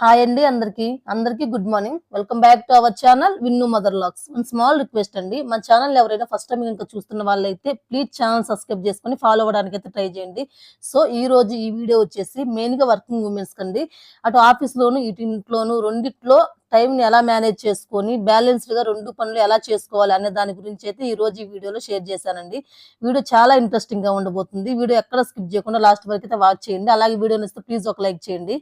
Hi అండి అందరికి. అందరికి good morning welcome back to our channel Vinnu mother locks one small request అండి. మా ఛానల్ ఎవరైనా ఫస్ట్ టైం ఇంకా చూస్తున్న వాళ్ళైతే ప్లీజ్ ఛానల్ సబ్స్క్రైబ్ చేసుకొని ఫాలో అవ్వడానికి అయితే ట్రై చేయండి. సో ఈ రోజు ఈ వీడియో వచ్చేసి మెయిన్గా వర్కింగ్ ఉమెన్స్ కండి. అటు ఆఫీస్ లోను ఇటు ఇంట్లోను రెండిట్లో టైంని ఎలా మేనేజ్ చేసుకొని బ్యాలెన్స్డ్గా రెండు పనులు ఎలా చేసుకోవాలి అనే దాని గురించి అయితే ఈ రోజు ఈ వీడియోలో షేర్ చేశానండి. వీడియో చాలా ఇంట్రెస్టింగ్గా ఉండబోతుంది. వీడియో ఎక్కడ స్కిప్ చేయకుండా లాస్ట్ వరకు అయితే వాచ్ చేయండి. అలాగే వీడియో నచ్చితే ప్లీజ్ ఒక లైక్ చేయండి.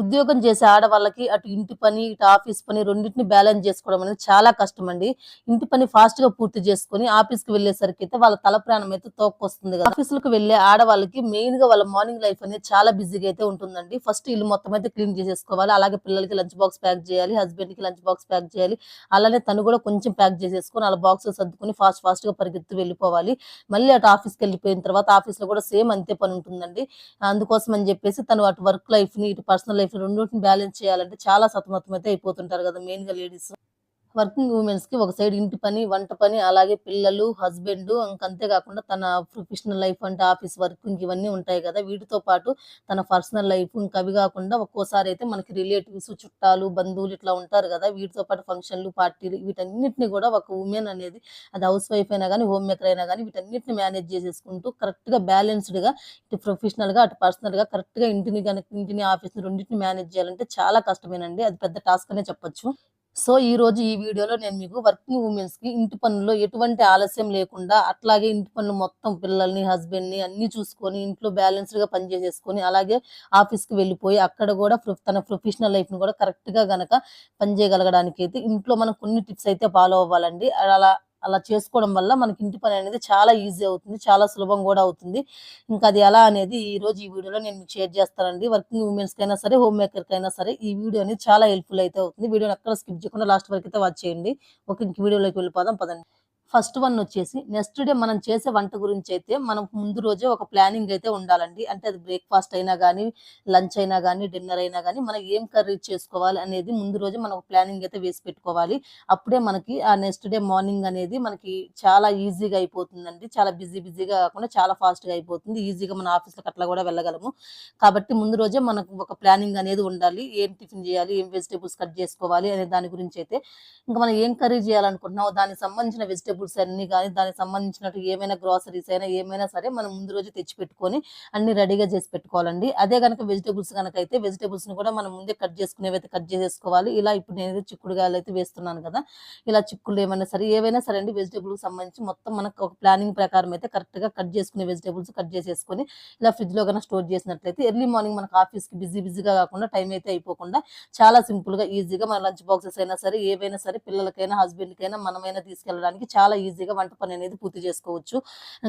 ఉద్యోగం చేసే ఆడవాళ్ళకి అటు ఇంటి పని ఇటు ఆఫీస్ పని రెండింటిని బ్యాలెన్స్ చేసుకోవడం అనేది చాలా కష్టం అండి ఇంటి పని ఫాస్ట్గా పూర్తి చేసుకొని ఆఫీస్కి వెళ్ళేసరికి అయితే వాళ్ళ తల ప్రాణం అయితే తోక్కొస్తుంది కదా. ఆఫీసులకు వెళ్ళే ఆడవాళ్ళకి మెయిన్గా వాళ్ళ మార్నింగ్ లైఫ్ అనేది చాలా బిజీగా అయితే ఉంటుందండి. ఫస్ట్ ఇల్లు మొత్తం అయితే క్లీన్ చేసేసుకోవాలి. అలాగే పిల్లలకి లంచ్ బాక్స్ ప్యాక్ చేయాలి హస్బెండ్కి లంచ్ బాక్స్ ప్యాక్ చేయాలి. అలానే తను కూడా కొంచెం ప్యాక్ చేసేసుకొని అలా బాక్స్ సర్దుకొని ఫాస్ట్ ఫాస్ట్గా పరిగెత్తి వెళ్ళిపోవాలి. మళ్ళీ అటు ఆఫీస్కి వెళ్ళిపోయిన తర్వాత ఆఫీస్లో కూడా సేమ్ అంతే పని ఉంటుందండి. అందుకోసం అని చెప్పేసి తను అటు వర్క్ లైఫ్ని ఇటు పర్సనల్ లైఫ్ లైఫ్ రెండింటిని బ్యాలెన్స్ చేయాలంటే చాలా సతమతమైతే అయిపోతుంటారు కదా మెయిన్గా లేడీస్. వర్కింగ్ ఉమెన్స్కి ఒక సైడ్ ఇంటి పని వంట పని అలాగే పిల్లలు హస్బెండ్ అంతే కాకుండా తన ప్రొఫెషనల్ లైఫ్ అంటే ఆఫీస్ వర్కింగ్ ఇవన్నీ ఉంటాయి కదా. వీటితో పాటు తన పర్సనల్ లైఫ్ ఇంకా అవి కాకుండా ఒక్కోసారి అయితే మనకి రిలేటివ్స్ చుట్టాలు బంధువులు ఇట్లా ఉంటారు కదా. వీటితో పాటు ఫంక్షన్లు పార్టీలు వీటన్నిటిని కూడా ఒక ఉమెన్ అనేది అది హౌస్ వైఫ్ అయినా కానీ హోమ్ మేకర్ అయినా కానీ వీటన్నిటిని మేనేజ్ చేసేసుకుంటూ కరెక్ట్గా గా ఇటు ప్రొఫెషనల్గా అటు పర్సనల్గా ఇంటిని కనుక ఇంటిని ఆఫీస్ రెండింటిని మేనేజ్ చేయాలంటే చాలా కష్టమేనండి. అది పెద్ద టాస్క్ అనే చెప్పొచ్చు. సో ఈ రోజు ఈ వీడియోలో నేను మీకు వర్కింగ్ ఉమెన్స్కి ఇంటి పనుల్లో ఎటువంటి ఆలస్యం లేకుండా అట్లాగే ఇంటి పనులు మొత్తం పిల్లల్ని హస్బెండ్ని అన్ని చూసుకొని ఇంట్లో బ్యాలెన్స్డ్గా అలాగే ఆఫీస్కి వెళ్ళిపోయి అక్కడ కూడా తన ప్రొఫెషనల్ లైఫ్ని కూడా కరెక్ట్గా గనక పని చేయగలగడానికి అయితే ఇంట్లో మనం కొన్ని టిప్స్ అయితే ఫాలో అవ్వాలండి. అలా అలా చేసుకోవడం వల్ల మనకి ఇంటి పని అనేది చాలా ఈజీ అవుతుంది చాలా సులభం కూడా అవుతుంది. ఇంకా అది ఎలా అనేది ఈ రోజు ఈ వీడియోలో నేను మీకు షేర్ చేస్తానండి. వర్కింగ్ ఉమెన్స్ అయినా సరే హోమ్ మేకర్కి అయినా సరే ఈ వీడియో అనేది చాలా హెల్ప్ఫుల్ అయితే అవుతుంది. వీడియోని ఎక్కడ స్కిప్ చేయకుండా లాస్ట్ వరకు అయితే వాచ్ చేయండి. ఓకే ఇంక వీడియోలోకి వెళ్ళిపోదాం పదండి. ఫస్ట్ వన్ వచ్చేసి నెక్స్ట్ డే మనం చేసే వంట గురించి అయితే మనం ముందు రోజే ఒక ప్లానింగ్ అయితే ఉండాలండి. అంటే అది బ్రేక్ఫాస్ట్ అయినా కానీ లంచ్ అయినా కానీ డిన్నర్ అయినా కానీ మనం ఏం కర్రీ చేసుకోవాలి అనేది ముందు రోజే మనం ఒక ప్లానింగ్ అయితే వేసి పెట్టుకోవాలి. అప్పుడే మనకి ఆ నెక్స్ట్ డే మార్నింగ్ అనేది మనకి చాలా ఈజీగా అయిపోతుందండి. చాలా బిజీ బిజీగా కాకుండా చాలా ఫాస్ట్గా అయిపోతుంది. ఈజీగా మన ఆఫీస్లకు అట్లా కూడా వెళ్ళగలము. కాబట్టి ముందు రోజే మనకు ఒక ప్లానింగ్ అనేది ఉండాలి. ఏం టిఫిన్ చేయాలి? ఏం వెజిటేబుల్స్ కట్ చేసుకోవాలి? అనే దాని గురించి అయితే ఇంకా మనం ఏం కర్రీ చేయాలనుకుంటున్నామో దానికి సంబంధించిన వెజిటేబుల్స్ అన్ని కానీ దానికి సంబంధించినట్టు ఏమైనా గ్రాసరీస్ అయినా ఏమైనా సరే మనం ముందు రోజు తెచ్చి పెట్టుకొని అన్ని రెడీగా చేసి పెట్టుకోవాలండి. అదే కనుక వెజిటేబుల్స్ కనుక అయితే వెజిటేబుల్స్ని కూడా మనం ముందే కట్ చేసుకునేవైతే కట్ చేసేసుకోవాలి. ఇలా ఇప్పుడు నేను చిక్కుడుగాయలు అయితే వేస్తున్నాను కదా ఇలా చిక్కులు ఏమైనా సరే ఏవైనా సరే అండి వెజిటేబుల్కి సంబంధించి మొత్తం మనకు ఒక ప్లానింగ్ ప్రకారం అయితే కరెక్ట్గా కట్ చేసుకునే వెజిటేబుల్స్ కట్ చేసేసుకొని ఇలా ఫ్రిడ్జ్లో కన్నా స్టోర్ చేసినట్లయితే ఎర్లీ మార్నింగ్ మనకు ఆఫీస్కి బిజీ బిజీగా కాకుండా టైం అయితే అయిపోకుండా చాలా సింపుల్గా ఈజీగా మన లంచ్ బాక్సెస్ అయినా సరే ఏవైనా సరే పిల్లలకైనా హస్బెండ్ అయినా మనమైనా తీసుకెళ్ళడానికి చాలా చాలా ఈజీగా వంట పని అనేది పూర్తి చేసుకోవచ్చు.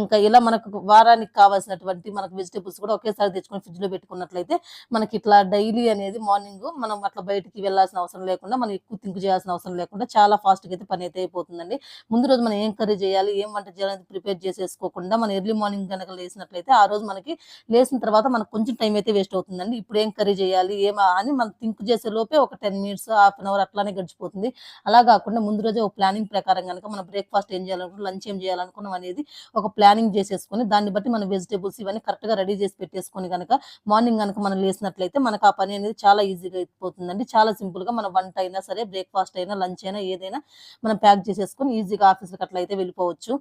ఇంకా ఇలా మనకు వారానికి కావాల్సినటువంటి మనకు వెజిటేబుల్స్ కూడా ఒకేసారి తెచ్చుకొని ఫ్రిడ్జ్లో పెట్టుకున్నట్లయితే మనకి ఇట్లా డైలీ అనేది మార్నింగ్ మనం అట్లా బయటికి వెళ్ళాల్సిన అవసరం లేకుండా మనం ఎక్కువ థింక్ చేయాల్సిన అవసరం లేకుండా చాలా ఫాస్ట్గా అయితే పని అయితే అయిపోతుందండి. ముందు రోజు మనం ఏం కర్రీ చేయాలి ఏం వంట చేయాలని ప్రిపేర్ చేసేసుకోకుండా మనం ఎర్లీ మార్నింగ్ కనుక లేసినట్లయితే ఆ రోజు మనకి లేసిన తర్వాత మనకు కొంచెం టైం అయితే వేస్ట్ అవుతుందండి. ఇప్పుడు ఏం కర్రీ చేయాలి ఏమా అని మనం థింక్ చేసే లోపే ఒక ten minutes half an hour అట్లానే గడిచిపోతుంది. అలా కాకుండా ముందు రోజే ఒక ప్లానింగ్ ప్రకారం కనుక మనం బ్రేక్ఫాస్ట్ ఏం చేయాలనుకున్నాం లంచ్ ఏం చేయాలనుకున్నాం అనేది ఒక ప్లానింగ్ చేసేసుకొని దాన్ని బట్టి మన వెజిటేబుల్స్ ఇవన్నీ కరెక్ట్గా రెడీ చేసి పెట్టేసుకొని కనుక మార్నింగ్ కనుక మనం లేసినట్లయితే మనకు ఆ పని అనేది చాలా ఈజీగా అయిపోతుందండి. చాలా సింపుల్గా మన వంట అయినా సరే బ్రేక్ఫాస్ట్ అయినా లంచ్ అయినా ఏదైనా మనం ప్యాక్ చేసేసుకొని ఈజీగా ఆఫీస్కి అట్లా అయితే వెళ్ళిపోవచ్చు.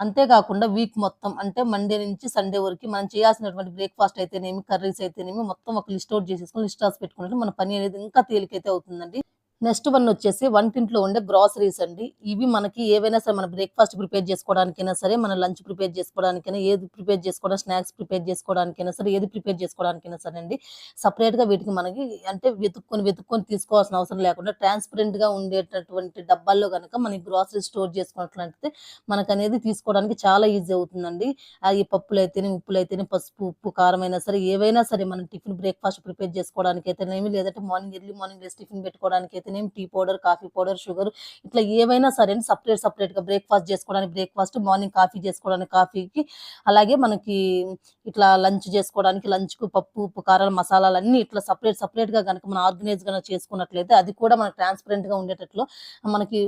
అంతేకాకుండా వీక్ మొత్తం అంటే మండే నుంచి సండే వరకు మనం చేయాల్సినటువంటి బ్రేక్ఫాస్ట్ అయితేనేమి కర్రీస్ అయితేనేమి మొత్తం ఒక లిస్ట్ అవుట్ చేసేసుకొని లిస్ట్ రాసి పెట్టుకున్నట్టు మన పని అనేది ఇంకా తేలికైతే అవుతుందండి. నెక్స్ట్ వన్ వచ్చేసి వంటింట్లో ఉండే గ్రాసరీస్ అండి. ఇవి మనకి ఏవైనా సరే మన బ్రేక్ఫాస్ట్ ప్రిపేర్ చేసుకోవడానికైనా సరే మన లంచ్ ప్రిపేర్ చేసుకోవడానికైనా ఏది ప్రిపేర్ చేసుకోవడం స్నాక్స్ ప్రిపేర్ చేసుకోవడానికైనా సరే ఏది ప్రిపేర్ చేసుకోవడానికైనా సరే అండి. సపరేట్గా వీటికి మనకి అంటే వెతుక్కొని వెతుక్కొని తీసుకోవాల్సిన అవసరం లేకుండా ట్రాన్స్పరెంట్గా ఉండేటటువంటి డబ్బాల్లో కనుక మనకి గ్రాసరీ స్టోర్ చేసుకున్నట్లయితే మనకు అనేది తీసుకోవడానికి చాలా ఈజీ అవుతుందండి. అది పప్పులు అయితేనే ఉప్పులు అయితేనే పసుపు ఉప్పు కారం అయినా సరే ఏవైనా సరే మనం టిఫిన్ బ్రేక్ఫాస్ట్ ప్రిపేర్ చేసుకోవడానికి అయితేనేమి లేదంటే మార్నింగ్ ఎర్లీ మార్నింగ్ టిఫిన్ పెట్టుకోవడానికి అయితేనేమి tea powder coffee powder sugar ఇట్లా ఏవైనా సరే సపరేట్ సపరేట్గా బ్రేక్ఫాస్ట్ చేసుకోవడానికి బ్రేక్ఫాస్ట్ మార్నింగ్ కాఫీ చేసుకోవడానికి కాఫీకి అలాగే మనకి ఇట్లా లంచ్ చేసుకోవడానికి లంచ్కు పప్పు ఉప్పు కారాలు మసాలాలు అన్ని ఇట్లా సపరేట్ సపరేట్గా కనుక మనం ఆర్గనైజ్గా చేసుకున్నట్లయితే అది కూడా మనకి ట్రాన్స్పరెంట్గా ఉండేటట్లు మనకి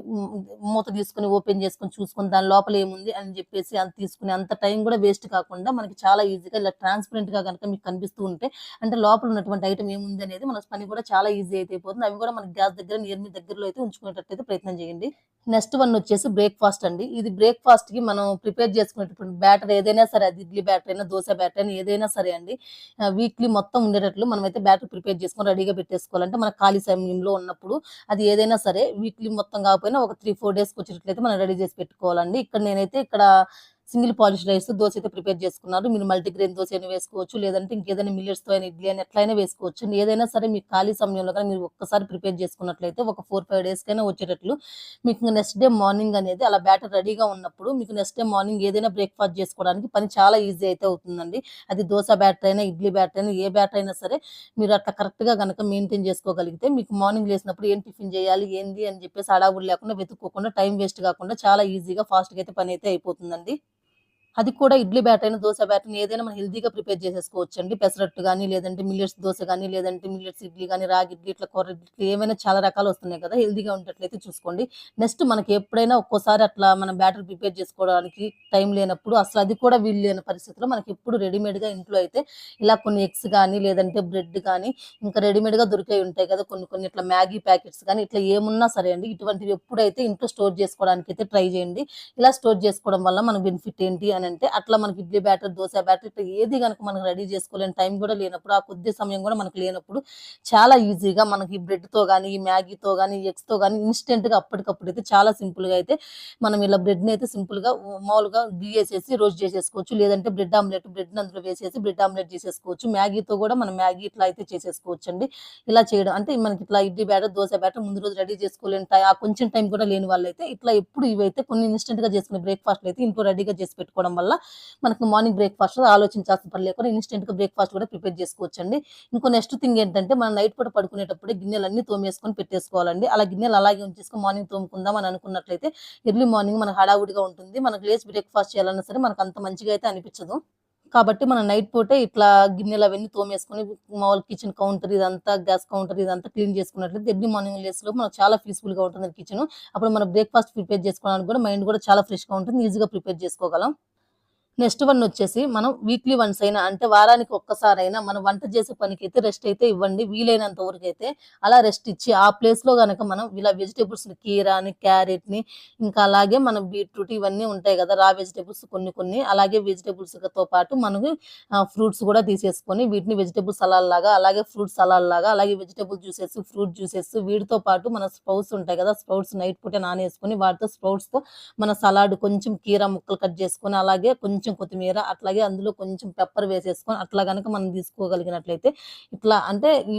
మూత తీసుకుని ఓపెన్ చేసుకుని చూసుకుని దాని లోపల ఏముంది అని చెప్పేసి అంత తీసుకుని అంత టైం కూడా వేస్ట్ కాకుండా మనకి చాలా ఈజీగా ఇలా ట్రాన్స్పరెంట్గా కనుక మీకు కనిపిస్తూ ఉంటే అంటే లోపల ఉన్నటువంటి ఐటమ్ ఏముంది అనేది మన పని కూడా చాలా ఈజీ అయితే అయిపోతుంది. అవి కూడా మనకి గ్యాస్ దగ్గర నియర్ మీ దగ్గరలో అయితే ఉంచుకునేటట్టు ప్రయత్నం చేయండి. నెక్స్ట్ వన్ వచ్చేసి బ్రేక్ఫాస్ట్ అండి. ఇది బ్రేక్ఫాస్ట్కి మనం ప్రిపేర్ చేసుకునేటటువంటి బ్యాటర్ ఏదైనా సరే అది ఇడ్లీ బ్యాటర్ అయినా దోశ బ్యాటర్ అయినా ఏదైనా సరే అండి వీక్లీ మొత్తం ఉండేటట్లు మనం అయితే బ్యాటర్ ప్రిపేర్ చేసుకొని రెడీగా పెట్టేసుకోవాలంటే మన ఖాళీ సమయంలో ఉన్నప్పుడు అది ఏదైనా సరే వీక్లీ మొత్తం కాకపోయినా ఒక త్రీ ఫోర్ డేస్కి వచ్చేటట్లయితే మనం రెడీ చేసి పెట్టుకోవాలండి. ఇక్కడ నేనైతే ఇక్కడ సింగిల్ పాలిష్ రైస్ దోశ అయితే ప్రిపేర్ చేసుకున్నారు. మీరు మల్టీగ్రెయిన్ దోశ అయినా వేసుకోవచ్చు లేదంటే ఇంకేదైనా మిల్లెట్స్తో అయినా ఇడ్లీ అయినా ఎట్లయినా వేసుకోవచ్చు. ఏదైనా సరే మీకు ఖాళీ సమయంలో కానీ మీరు ఒక్కసారి ప్రిపేర్ చేసుకున్నట్లయితే ఒక ఫోర్ ఫైవ్ డేస్ కైనా వచ్చేటట్లు మీకు నెక్స్ట్ డే మార్నింగ్ అనేది అలా బ్యాటర్ రెడీగా ఉన్నప్పుడు మీకు నెక్స్ట్ డే మార్నింగ్ ఏదైనా బ్రేక్ఫాస్ట్ చేసుకోవడానికి పని చాలా ఈజీ అయితే అవుతుందండి. అది దోశ బ్యాటర్ అయినా ఇడ్లీ బ్యాటర్ అయినా ఏ బ్యాటర్ అయినా సరే మీరు అట్లా కరెక్ట్గా కనుక మెయింటైన్ చేసుకోగలిగితే మీకు మార్నింగ్ లేసినప్పుడు ఏం టిఫిన్ చేయాలి ఏంది అని చెప్పేసి అడావుడు లేకుండా వెతుక్కోకుండా టైం వేస్ట్ కాకుండా చాలా ఈజీగా ఫాస్ట్గా అయితే పని అయితే అయిపోతుందండి. అది కూడా ఇడ్లీ బ్యాటర్ అయినా దోశ బ్యాటర్ ఏదైనా మనం హెల్దీగా ప్రిపేర్ చేసేసుకోవచ్చు అండి పెసరట్టు కానీ లేదంటే మిల్లెట్స్ దోశ కానీ లేదంటే మిల్లెట్స్ ఇడ్లీ కానీ రాగి ఇడ్లీ ఇట్లా కొర్ర ఇడ్లీ ఏమైనా చాలా రకాలు వస్తున్నాయి కదా. హెల్దీగా ఉండేట్లయితే చూసుకోండి. నెక్స్ట్ మనకి ఎప్పుడైనా ఒక్కోసారి అట్లా మనం బ్యాటర్ ప్రిపేర్ చేసుకోవడానికి టైం లేనప్పుడు అసలు అది కూడా వీలు లేని పరిస్థితిలో మనకి ఎప్పుడు రెడీమేడ్గా ఇంట్లో అయితే ఇలా కొన్ని ఎగ్స్ కానీ లేదంటే బ్రెడ్ కానీ ఇంకా రెడీమేడ్గా దొరికే ఉంటాయి కదా. కొన్ని కొన్ని ఇట్లా మ్యాగీ ప్యాకెట్స్ కానీ ఇట్లా ఏమున్నా సరే అండి ఇటువంటివి ఎప్పుడైతే ఇంట్లో స్టోర్ చేసుకోవడానికి అయితే ట్రై చేయండి. ఇలా స్టోర్ చేసుకోవడం వల్ల మన బెనిఫిట్ ఏంటి అని అంటే అట్లా మనకి ఇడ్లీ బ్యాటర్ దోశ బ్యాటర్ ఇట్లా ఏది కనుక మనకు రెడీ చేసుకోలేని టైం కూడా లేనప్పుడు ఆ కొద్ది సమయం కూడా మనకు లేనప్పుడు చాలా ఈజీగా మనకి బ్రెడ్తో కానీ ఈ మ్యాగీతో కానీ ఎగ్స్తో కానీ ఇన్స్టెంట్గా అప్పటికప్పుడు అయితే చాలా సింపుల్గా అయితే మనం ఇలా బ్రెడ్ని అయితే సింపుల్గా గీ వేసేసి రోస్ట్ చేసేసుకోవచ్చు. లేదంటే బ్రెడ్ ఆమ్లెట్ బ్రెడ్ అందులో వేసేసి బ్రెడ్ ఆమ్లెట్ చేసేసుకోవచ్చు. మ్యాగీతో కూడా మనం మ్యాగీ ఇట్లా అయితే చేసేసుకోవచ్చు అండి ఇలా చేయడం అంటే మనకి ఇట్లా ఇడ్లీ బ్యాటర్ దోశ బ్యాటర్ ముందు రోజు రెడీ చేసుకోలేని టైం ఆ కొంచెం టైం కూడా లేని వాళ్ళైతే ఇట్లా ఎప్పుడు ఇవైతే కొన్ని ఇన్స్టెంట్గా చేసుకునే బ్రేక్ఫాస్ట్లు అయితే ఇంట్లో రెడీగా చేసి పెట్టుకోవడం వల్ల మనకు మార్నింగ్ బ్రేక్ఫాస్ట్ ఆలోచించాల్సిన పని లేకుండా ఇన్స్టెంట్గా బ్రేక్ఫాస్ట్ కూడా ప్రిపేర్ చేసుకోవచ్చండి. ఇంకో నెక్స్ట్ థింగ్ ఏంటంటే మనం నైట్ పూట పడుకునేటప్పుడే గిన్నెలన్నీ తోమేసుకొని పెట్టేసుకోవాలండి. అలా గిన్నెలు అలాగే ఉంచేసుకొని మార్నింగ్ తోముకుందాం అని అనుకున్నట్లయితే ఎర్లీ మార్నింగ్ మనకు హడావుడిగా ఉంటుంది. మనకు లేచి బ్రేక్ఫాస్ట్ చేయాలన్నా సరే మనకు అంత మంచిగా అయితే అనిపించదు. కాబట్టి మనం నైట్ పూటే ఇట్లా గిన్నెలు అవన్నీ తోమేసుకొని మామూలు కిచెన్ కౌంటర్ ఇదంతా గ్యాస్ కౌంటర్ ఇదంతా క్లీన్ చేసుకున్నట్లయితే ఎర్లీ మార్నింగ్ లేస్లో మనకు చాలా పీస్ఫుల్గా ఉంటుంది కిచెన్ అప్పుడు మనం బ్రేక్ఫాస్ట్ ప్రిపేర్ చేసుకోవడానికి కూడా మైండ్ కూడా చాలా ఫ్రెష్గా ఉంటుంది. ఈజీగా ప్రిపేర్ చేసుకోగలం. నెక్స్ట్ వన్ వచ్చేసి మనం వీక్లీ వన్స్ అయినా అంటే వారానికి ఒక్కసారి అయినా మనం వంట చేసే పనికి అయితే రెస్ట్ అయితే ఇవ్వండి. వీలైనంత వరకు అయితే అలా రెస్ట్ ఇచ్చి ఆ ప్లేస్లో గనక మనం ఇలా వెజిటేబుల్స్ కీరాని క్యారెట్ని ఇంకా అలాగే మనం బీట్రూట్ ఇవన్నీ ఉంటాయి కదా రా వెజిటేబుల్స్ కొన్ని కొన్ని అలాగే వెజిటేబుల్స్తో పాటు మనకు ఫ్రూట్స్ కూడా తీసేసుకొని వీటిని వెజిటేబుల్ సలాడ్ లాగా అలాగే ఫ్రూట్ సలాడ్ లాగా అలాగే వెజిటేబుల్ జ్యూసెస్ ఫ్రూట్ జ్యూసెస్ వీటితో పాటు మన స్ప్రౌట్స్ ఉంటాయి కదా స్ప్రౌట్స్ నైట్ పూట నానేసుకొని వాటితో స్ప్రౌట్స్తో మన సలాడ్ కొంచెం కీరా ముక్కలు కట్ చేసుకొని అలాగే కొంచెం కొత్తిమీర అట్లాగే అందులో కొంచెం పెప్పర్ వేసేసుకొని అట్లా కనుక మనం తీసుకోగలిగినట్లయితే ఇట్లా అంటే ఈ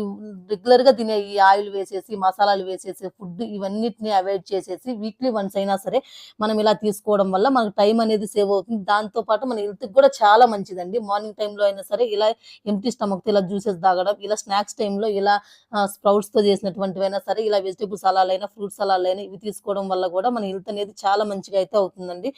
రెగ్యులర్గా తినే ఈ ఆయిల్ వేసేసి మసాలాలు వేసేసి ఫుడ్ ఇవన్నిటిని అవాయిడ్ చేసేసి వీక్లీ వన్స్ అయినా సరే మనం ఇలా తీసుకోవడం వల్ల మనకు టైం అనేది సేవ్ అవుతుంది. దాంతో పాటు మన హెల్త్ కూడా చాలా మంచిదండి. మార్నింగ్ టైంలో అయినా సరే ఇలా ఎంటీ స్టమక్ ఇలా జ్యూసెస్ తాగడం ఇలా స్నాక్స్ టైంలో ఇలా స్ప్రౌట్స్తో చేసినటువంటివైనా సరే ఇలా వెజిటేబుల్ సలాలైనా ఫ్రూట్ సలాలైనా ఇవి తీసుకోవడం వల్ల కూడా మన హెల్త్ అనేది చాలా మంచిగా అయితే అవుతుందండి.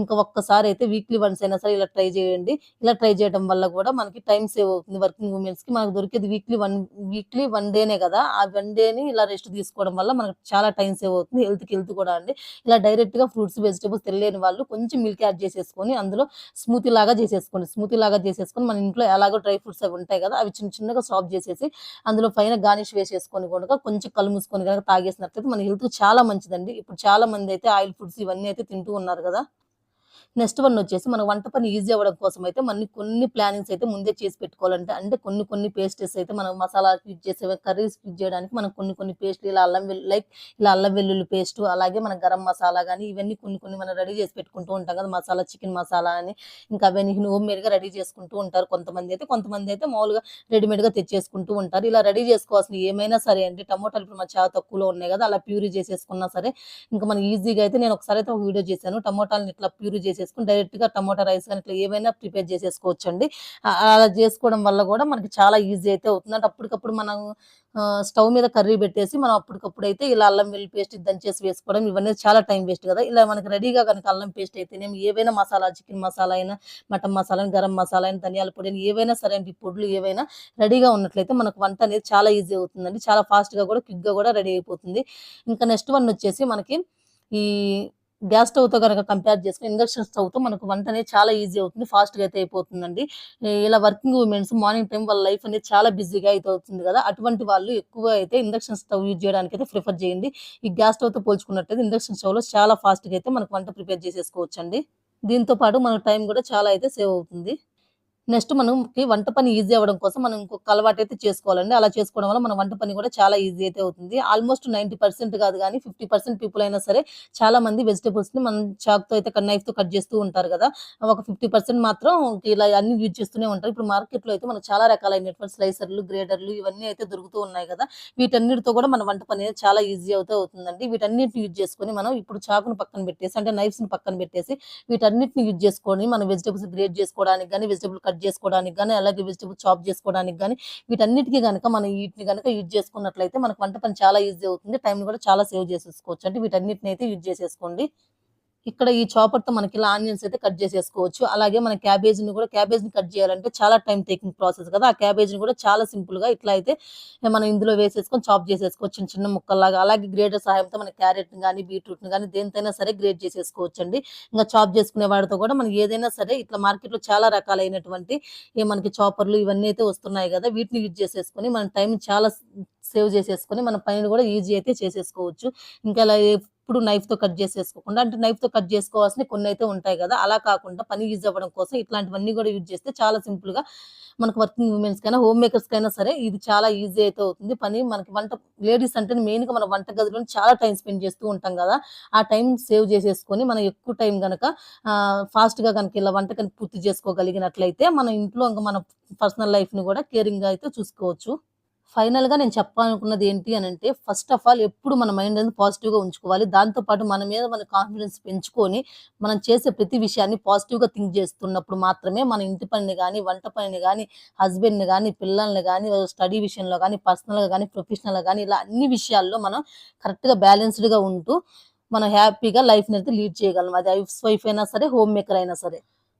ఇంకా ఒక్కసారి అయితే వీక్లీ వన్స్ అయినా సరే ఇలా ట్రై చేయండి. ఇలా ట్రై చేయడం వల్ల కూడా మనకి టైం సేవ్ అవుతుంది. వర్కింగ్ ఉమెన్స్కి మనకు దొరికేది వీక్లీ వన్ వీక్లీ వన్ డేనే కదా. ఆ వన్ డేని ఇలా రెస్ట్ తీసుకోవడం వల్ల మనకు చాలా టైం సేవ్ అవుతుంది. హెల్త్కి హెల్త్ కూడా అండి. ఇలా డైరెక్ట్గా ఫ్రూట్స్ వెజిటేబుల్స్ తెలియని వాళ్ళు కొంచెం మిల్క్ యాడ్ చేసేసుకొని అందులో స్మూతీ లాగా చేసేసుకోండి. స్మూతీ లాగా చేసేసుకొని మన ఇంట్లో ఎలాగో డ్రై ఫ్రూట్స్ అవి ఉంటాయి కదా అవి చిన్న చిన్నగా సాఫ్ చేసేసి అందులో పైన గార్నిష్ వేసేసుకొని కనుక కొంచెం కళ్ళు మూసుకొని కనుక తాగేసినట్లయితే మన హెల్త్ చాలా మంచిదండి. ఇప్పుడు చాలా మంది అయితే ఆయిల్ ఫుడ్స్ ఇవన్నీ అయితే తింటూ ఉన్నారు కదా. నెక్స్ట్ వన్ వచ్చేసి మన వంట పని ఈజీ అవ్వడం కోసం అయితే మన కొన్ని ప్లానింగ్స్ అయితే ముందే చేసి పెట్టుకోవాలంటే అంటే కొన్ని కొన్ని పేస్టెస్ అయితే మనం మసాలా యూజ్ చేసే కర్రీస్ యూజ్ చేయడానికి మనం కొన్ని కొన్ని పేస్ట్ ఇలా అల్లం వెల్లు లైక్ ఇలా అల్లం వెల్లుల్లి పేస్ట్ అలాగే మన గరం మసాలా కానీ ఇవన్నీ కొన్ని కొన్ని మనం రెడీ చేసి పెట్టుకుంటూ ఉంటాం కదా మసాలా చికెన్ మసాలా అని. ఇంకా అవన్నీ హోమ్గా రెడీ చేసుకుంటూ ఉంటారు కొంతమంది అయితే. కొంతమంది అయితే మామూలుగా రెడీమేడ్గా తెచ్చేసుకుంటూ ఉంటారు. ఇలా రెడీ చేసుకోవాల్సిన ఏమైనా సరే అంటే టమోటాలు ఇప్పుడు మన చాలా తక్కువలో ఉన్నాయి కదా అలా ప్యూరీ చేసేసుకున్నా సరే ఇంకా మనం ఈజీగా అయితే నేను ఒకసారి అయితే ఒక వీడియో చేశాను. టమోటాలను ఇట్లా ప్యూరీ చేసేసుకొని డైరెక్ట్‌గా టమోటా రైస్ కానీ ఇట్లా ఏవైనా ప్రిపేర్ చేసేసుకోవచ్చండి. అలా చేసుకోవడం వల్ల కూడా మనకి చాలా ఈజీ అయితే అవుతుంది. అంటే అప్పటికప్పుడు మనం స్టవ్ మీద కర్రీ పెట్టేసి మనం అప్పటికప్పుడైతే ఇలా అల్లం వెల్లి పేస్ట్ దంచేసి వేసుకోవడం ఇవన్నీ చాలా టైం వేస్ట్ కదా ఇలా మనకి రెడీగా కనుక అల్లం పేస్ట్ అయితేనేమి ఏవైనా మసాలా చికెన్ మసాలా అయినా, మటన్ మసాలా అయినా, గరం మసాలా అయినా, ధనియాల పొడి అయినా ఏవైనా సరే అండి. ఈ పొడులు ఏవైనా రెడీగా ఉన్నట్లయితే మనకు వంట అనేది చాలా ఈజీ అవుతుందండి. చాలా ఫాస్ట్‌గా కూడా క్విక్‌గా కూడా రెడీ అయిపోతుంది. ఇంకా నెక్స్ట్ వన్ వచ్చేసి మనకి ఈ గ్యాస్ స్టవ్‌తో కనుక కంపేర్ చేసుకుని ఇండక్షన్ స్టవ్‌తో మనకు వంట అనేది చాలా ఈజీ అవుతుంది. ఫాస్ట్‌గా అయితే అయిపోతుందండి. ఇలా వర్కింగ్ ఉమెన్స్ మార్నింగ్ టైం వాళ్ళ లైఫ్ అనేది చాలా బిజీగా అయితే అవుతుంది కదా అటువంటి వాళ్ళు ఎక్కువ అయితే ఇండక్షన్ స్టవ్ యూజ్ చేయడానికి అయితే ప్రిఫర్ చేయండి. ఈ గ్యాస్ స్టవ్‌తో పోల్చుకున్నట్టయితే ఇండక్షన్ స్టవ్‌లో చాలా ఫాస్ట్‌గా అయితే మనకు వంట ప్రిపేర్ చేసేసుకోవచ్చండి. దీంతో పాటు మనకు టైం కూడా చాలా అయితే సేవ్ అవుతుంది. నెక్స్ట్ మనకి వంట పని ఈజీ అవ్వడం కోసం మనం ఇంకొక అలవాటు అయితే చేసుకోవాలండి. అలా చేసుకోవడం వల్ల మన వంట పని కూడా చాలా ఈజీ అయితే అవుతుంది. ఆల్మోస్ట్ 90% కాదు కానీ ఫిఫ్టీ పర్సెంట్ పీపుల్ అయినా సరే చాలా మంది వెజిటబుల్స్‌ని మనం చాక్‌తో అయితే నైఫ్తో కట్ చేస్తూ ఉంటారు కదా ఒక 50% మాత్రం ఇలా అన్ని యూజ్ చేస్తూనే ఉంటారు. ఇప్పుడు మార్కెట్లో అయితే మనకు చాలా రకాలైనటువంటి స్లైసర్‌లు, గ్రేడర్లు ఇవన్నీ అయితే దొరుకుతూ ఉన్నాయి కదా వీటన్నిటితో కూడా మన వంట పని అనేది చాలా ఈజీ అయితే అవుతుందండి. వీటన్నిటిని యూజ్ చేసుకొని మనం ఇప్పుడు చాకును పక్కన పెట్టేసి అంటే నైఫ్స్ని పక్కన పెట్టేసి వీటన్నిటిని యూజ్ చేసుకొని మనం వెజిటబుల్స్ గ్రేడ్ చేసుకోవడానికి కానీ వెజిటేబుల్ కట్ చేసుకోవడానికి కానీ అలాగే వెజిటబుల్ చాప్ చేసుకోవడానికి కానీ వీటన్నిటికీ కనుక మనం వీటిని కనుక యూజ్ చేసుకున్నట్లయితే మనకు వంట పని చాలా ఈజీ అవుతుంది. టైం కూడా చాలా సేవ్ చేసేసుకోవచ్చు. అంటే వీటన్నిటిని అయితే యూజ్ చేసేసుకోండి. ఇక్కడ ఈ చాపర్‌తో మనకి ఇలా ఆనియన్స్ అయితే కట్ చేసేసుకోవచ్చు. అలాగే మన క్యాబేజ్‌ని కూడా క్యాబేజ్‌ని కట్ చేయాలంటే చాలా టైం టేకింగ్ ప్రాసెస్ కదా ఆ క్యాబేజ్‌ని కూడా చాలా సింపుల్‌గా ఇట్లా అయితే మనం ఇందులో వేసేసుకొని చాప్ చేసేసుకోవచ్చు చిన్న చిన్న ముక్కల్లాగా. అలాగే గ్రేటర్ సహాయంతో మన క్యారెట్‌ని కానీ బీట్రూట్‌ని కానీ దేనితైనా సరే గ్రేట్ చేసేసుకోవచ్చు అండి ఇంకా చాప్ చేసుకునే వాటితో కూడా మనం ఏదైనా సరే ఇట్లా మార్కెట్‌లో చాలా రకాలైనటువంటి ఏ మనకి చాపర్‌లు ఇవన్నీ అయితే వస్తున్నాయి కదా వీటిని యూజ్ చేసేసుకొని మన టైం చాలా సేవ్ చేసేసుకొని మన పనిని కూడా ఈజీ అయితే చేసేసుకోవచ్చు. ఇంకా అలా ఎప్పుడు నైఫ్‌తో కట్ చేసేసుకోకుండా అంటే నైఫ్‌తో కట్ చేసుకోవాల్సిన కొన్ని అయితే ఉంటాయి కదా అలా కాకుండా పని యూజ్ అవ్వడం కోసం ఇట్లాంటివన్నీ కూడా యూజ్ చేస్తే చాలా సింపుల్‌గా మనకు వర్కింగ్ వుమెన్స్‌కైనా, హోమ్ మేకర్స్‌కైనా సరే ఇది చాలా ఈజీ అయితే అవుతుంది. పని మనకి వంట లేడీస్ అంటే మెయిన్‌గా మన వంట గదిలోనే చాలా టైం స్పెండ్ చేస్తూ ఉంటాం కదా ఆ టైం సేవ్ చేసేసుకొని మనం ఎక్కువ టైం గనక ఫాస్ట్‌గా కనుక ఇలా వంట కనుక పూర్తి చేసుకోగలిగినట్లయితే మన ఇంట్లో ఇంకా మన పర్సనల్ లైఫ్‌ని కూడా కేరింగ్‌గా అయితే చూసుకోవచ్చు. ఫైనల్‌గా నేను చెప్పాలనుకున్నది ఏంటి అని అంటే ఫస్ట్ ఆఫ్ ఆల్ ఎప్పుడు మన మైండ్ అనేది పాజిటివ్‌గా ఉంచుకోవాలి. దాంతో పాటు మన మీద మన కాన్ఫిడెన్స్ పెంచుకొని మనం చేసే ప్రతి విషయాన్ని పాజిటివ్‌గా థింక్ చేస్తున్నప్పుడు మాత్రమే మన ఇంటి పనిని కానీ వంట పనిని కానీ హస్బెండ్‌ని కానీ పిల్లల్ని కానీ స్టడీ విషయంలో కానీ పర్సనల్‌గా కానీ ప్రొఫెషనల్‌గా కానీ ఇలా అన్ని విషయాల్లో మనం కరెక్ట్‌గా బ్యాలెన్స్‌డ్‌గా ఉంటూ మనం హ్యాపీగా లైఫ్‌ని అయితే లీడ్ చేయగలం. అది హౌస్ వైఫ్ అయినా సరే, హోమ్ మేకర్ అయినా సరే.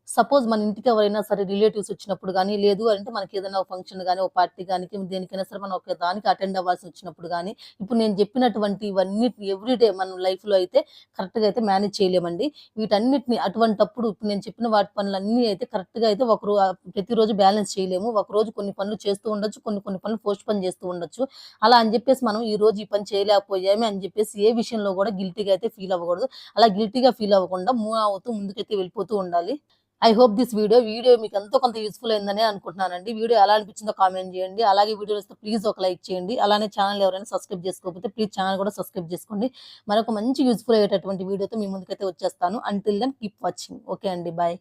సపోజ్ మన ఇంటికి ఎవరైనా సరే రిలేటివ్స్ వచ్చినప్పుడు కానీ లేదు అంటే మనకి ఏదైనా ఫంక్షన్ కానీ ఒక పార్టీ కానీ దేనికైనా సరే మనం ఒక దానికి అటెండ్ అవ్వాల్సి వచ్చినప్పుడు కానీ ఇప్పుడు నేను చెప్పినటువంటి ఇవన్నిటిని ఎవ్రీడే మన లైఫ్‌లో అయితే కరెక్ట్‌గా అయితే మేనేజ్ చేయలేమండి. వీటన్నిటిని అటువంటప్పుడు ఇప్పుడు నేను చెప్పిన వాటి పనులన్నీ అయితే కరెక్ట్‌గా అయితే ఒకరో ప్రతిరోజు బ్యాలెన్స్ చేయలేము. ఒకరోజు కొన్ని పనులు చేస్తూ ఉండొచ్చు. కొన్ని కొన్ని పనులు పోస్ట్ పని చేస్తూ ఉండొచ్చు. అలా అని చెప్పేసి మనం ఈ రోజు ఈ పని చేయలేకపోయామే అని చెప్పేసి ఏ విషయంలో కూడా గిల్టీ‌గా అయితే ఫీల్ అవ్వకూడదు. అలా గిల్టీ‌గా ఫీల్ అవ్వకుండా మూవ్ అవుతూ ముందుకైతే వెళ్ళిపోతూ ఉండాలి. I hope this video, video మీకు ఎంతో కొంత యూస్ఫుల్ అయిందనే అనుకుంటున్నానండి. వీడియో ఎలా అనిపించిందో కామెంట్ చేయండి. అలాగే వీడియో వస్తే ప్లీజ్ ఒక లైక్ చేయండి. అలానే ఛానల్ ఎవరైనా సబ్స్క్రైబ్ చేసుకోకపోతే ప్లీజ్ ఛానల్ కూడా సబ్స్క్రైబ్ చేసుకోండి. మరొక మంచి యూస్ఫుల్ అయ్యేటటువంటి వీడియోతో మీ ముందుకైతే వచ్చేస్తాను. Until then keep watching. Okay అండి. బాయ్